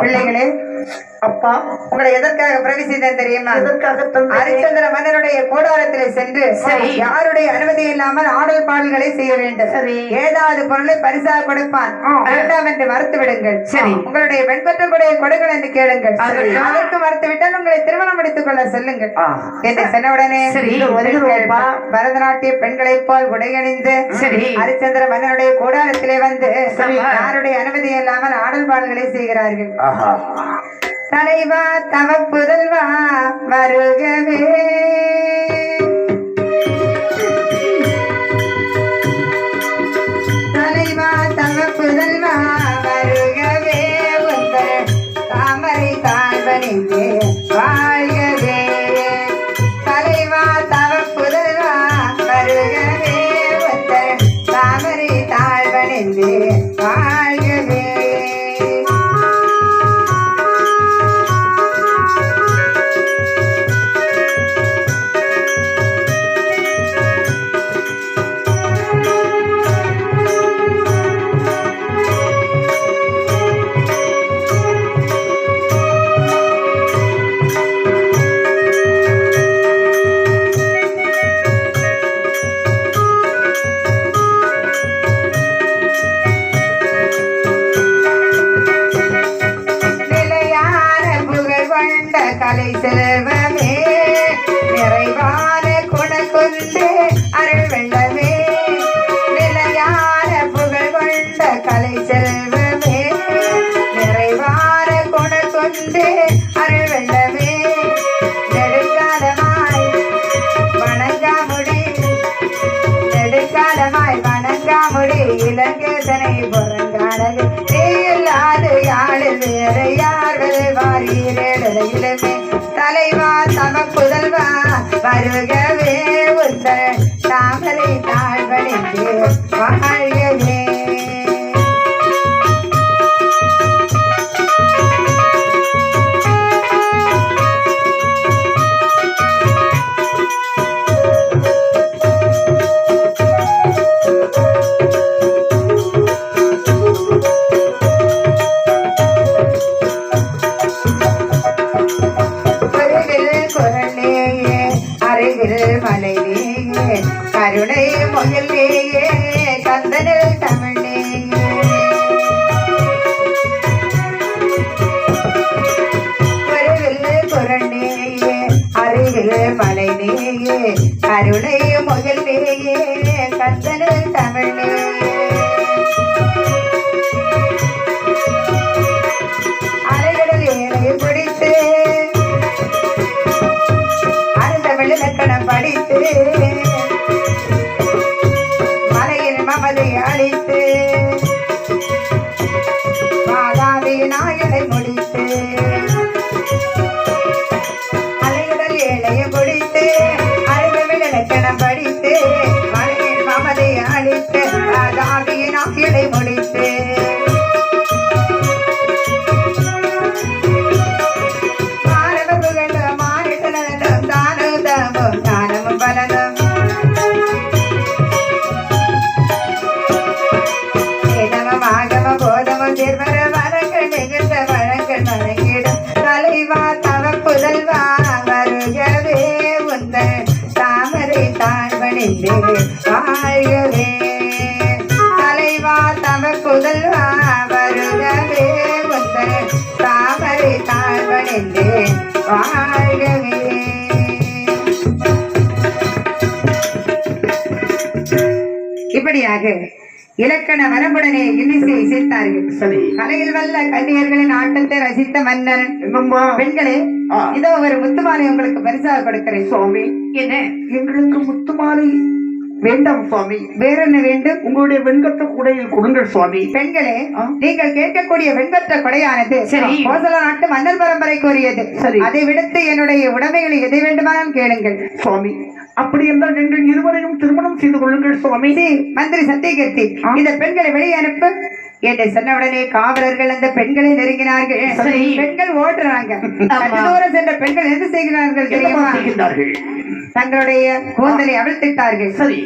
பிள்ளைகளே அப்பா உங்களை எதற்காக பிரவேசித்தேன் தெரியுமா ஹரிச்சந்திர மன்னருடைய கூடாரத்திலே சென்று. யாருடைய அனுமதி இல்லாமல் ஆடல் பாடல்களை செய்ய வேண்டும். ஏதாவது பொருளை பரிசாக கொடுப்பான். வேண்டாம் என்று மறுத்து விடுங்கள் சரி. உங்களுடைய வெண்பற்ற கொடையை கொடுங்கள் என்று கேளுங்கள். அதற்கு மறுத்து விட்டால் உங்களை திருமணம் முடித்துக் கொள்ள சொல்லுங்கள். என்று சொன்னவுடனே. பரதநாட்டிய பெண்களைப் போல் உடையணிந்து. ஹரிச்சந்திர மன்னருடைய கூடாரத்திலே வந்து. யாருடைய அனுமதி இல்லாமல் ஆடல் பாடல்களை செய்கிறார்கள் தலைவா தவ புதல்வா வருகவே. யாழ் வேற தலைவா தம புதல்வா வருகவே உந்த தாமரை தாழ்வழிக்கு வாழ்கவே. மலையிலேயே கருணை முகிலேயே கந்தனில் தமிழேயே அலைகளில் பிடித்து அருந்தமிழ் இலக்கணம் படித்து மமதை அழித்து மாதாவி நாயனை தாழ்வணிந்து வாழ்கவே தலைவா தவ புதல்வா வருகவே தாமரை வாழ்கவே இப்படியாக இலக்கண வரம்புடனே இன்னிசை இசைத்தார்கள் சரி. கலையில் வல்ல கன்னியர்களின் ஆட்டத்தை ரசித்த மன்னன். பெண்களே. இதோ ஒரு முத்துமாலை உங்களுக்கு பரிசாக கொடுக்கிறேன். சுவாமி. என்ன? எங்களுக்கு முத்துமாலை வேண்டாம் சுவாமி வேற என்ன வேண்டும் உங்களுடைய வெண்கட்ட கூடையில் கொடுங்கள் சுவாமி பெண்களே. நீங்கள் கேட்கக்கூடிய வெண்பற்ற கொடையானது. கோசல நாட்டு மன்னர் பரம்பரைக்குரியது சரி. அதை விடுத்து என்னுடைய உடைமைகளை எதை வேண்டுமானாலும் கேளுங்கள் சுவாமி அப்படி என்றால் நீங்கள் இருவரையும் திருமணம் செய்து கொள்ளுங்கள் சுவாமி மந்திரி சத்தியகீர்த்தி. இந்த பெண்களை வெளியே அனுப்பு என்று சொன்னவுடனே காவலர்கள் அந்த பெண்களை நெருங்கினார்கள். பெண்கள் ஓடுறாங்க. தூரம் சென்ற பெண்கள் என்ன செய்கிறார்கள் தெரியுமா? தங்களுடைய கூந்தலை அவிழ்த்திட்டார்கள் சரி.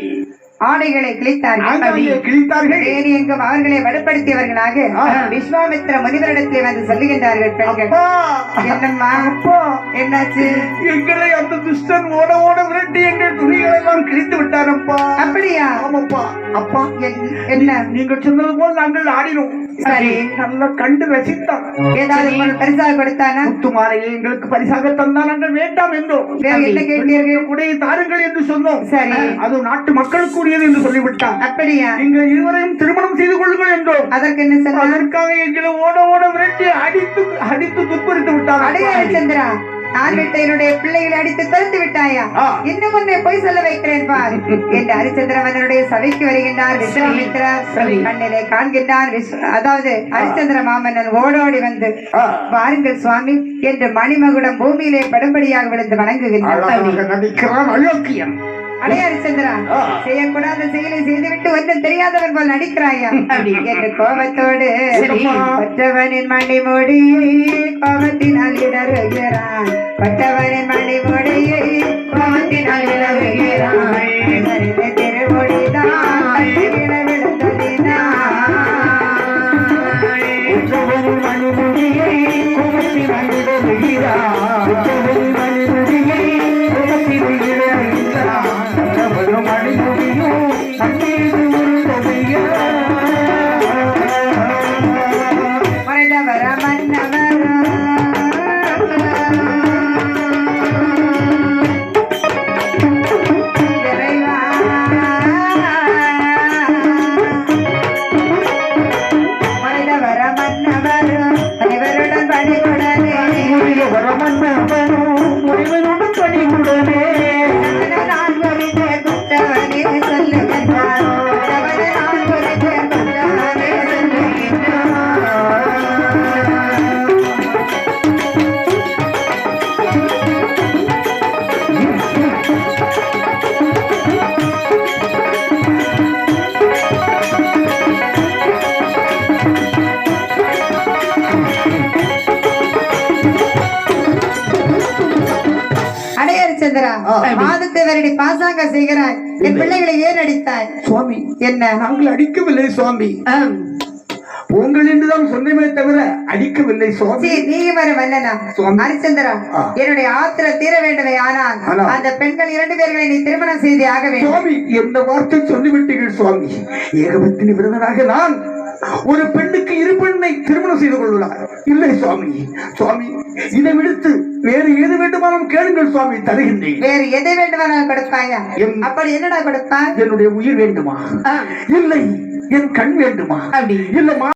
ஆடைகளை கிழித்தார்கள் கிழித்தார்கள். வேறு எங்கும் அவர்களை வலுப்படுத்தியவர்களாக. விஸ்வாமித்திர முனிவரிடத்தில் வந்து சொல்லுகின்றார்கள் பெண்கள். அப்பா. என்னம்மா? அப்பா. என்னாச்சு? எங்களை அந்த துஷ்டன் ஓட ஓட விரட்டி எங்கள் துணிகளை எல்லாம் கிழித்து விட்டாரப்பா அப்படியா? ஆமாப்பா. அப்பா. என்- என்ன? நீங்கள் சொன்னது போல் நாங்கள் ஆடினோம். சரி. நல்லா கண்டு ரசித்தான் ஏதாவது பரிசாக கொடுத்தானா? முத்து மாலையை எங்களுக்கு பரிசாக தந்தால் நாங்கள் வேண்டாம் என்றோம். என்ன கேட்டீர்கள்? உடைய தாருங்கள் என்று சொன்னோம். சரி. அது நாட்டு மக்களுக்கு உரியது என்று சொல்லிவிட்டான். அப்படியா? நீங்கள் இருவரையும் திருமணம் செய்து கொள்ளுங்கள் என்றோம். அதற்கு என்ன சொன்னார்? அதற்காக எங்களை ஓட ஓட விரட்டி அடித்து அடித்து துப்பறித்து விட்டார். அடையாள சந்திரா நான் விட்ட என்னுடைய பிள்ளைகளை அடித்து தடுத்து விட்டாயா. இன்னும் உன்னை போய் சொல்ல வைக்கிறேன் பார். என்று ஹரிச்சந்திரவனுடைய சபைக்கு வருகின்றார். விஸ்வாமித்திரர் சரி. கண்ணிலே காண்கின்றார். அதாவது ஹரிச்சந்திர மாமன்னன் ஓடோடி வந்து. பாருங்கள் சுவாமி என்று மணிமகுடம் பூமியிலே படும்படியாக விழுந்து வணங்குகின்றார். அழகாக நடிக்கிறான் அயோக்கியன் அடே ஹரிச்சந்திரா ஆ. செய்யக்கூடாத செயலை செய்துவிட்டு ஒன்றும் தெரியாதவன் போல் நடிக்கிறாயா என்று கோபத்தோடு. பற்றவனின் மணிமொழியை கோபத்தினால் இடறுகிறான் பற்றவனின் மணிமொழியை கோபத்தினால் இடறுகிறான் திருமொழிதான் அடையாறு சந்திரா ஆ. மாதத்தை வருடி பாசாங்க செய்கிறாய் என் பிள்ளைகளை ஏன் அடித்தாய்? சுவாமி என்ன? நாங்கள் அடிக்கவில்லை சுவாமி. உங்கள் என்றுதான் சொன்னமே தவிர அடிக்கவில்லை சுவாமி. சீ, நீங்க வர சுவாமி. ஹரிச்சந்திரா. என்னுடைய ஆத்திர தீர வேண்டுமே ஆனால். அந்த பெண்கள் இரண்டு பேர்களை நீ திருமணம் செய்து ஆக வேண்டும். சுவாமி எந்த வார்த்தை சொல்லிவிட்டீர்கள் சுவாமி? ஏகபத்தினி விருதனாக நான் ஒரு இரு பெண்ணை திருமணம் செய்து கொள்கிறார். இல்லை சுவாமி. சுவாமி இதை விடுத்து வேறு ஏது வேண்டுமானாலும் கேளுங்கள் சுவாமி தருகின்றேன். வேறு எதை வேண்டுமானாலும் கொடுப்பாயா எம்- அப்படி என்னடா கொடுப்பாய் என்னுடைய உயிர் வேண்டுமா? இல்லை என் கண் வேண்டுமா? அப்படி. இல்ல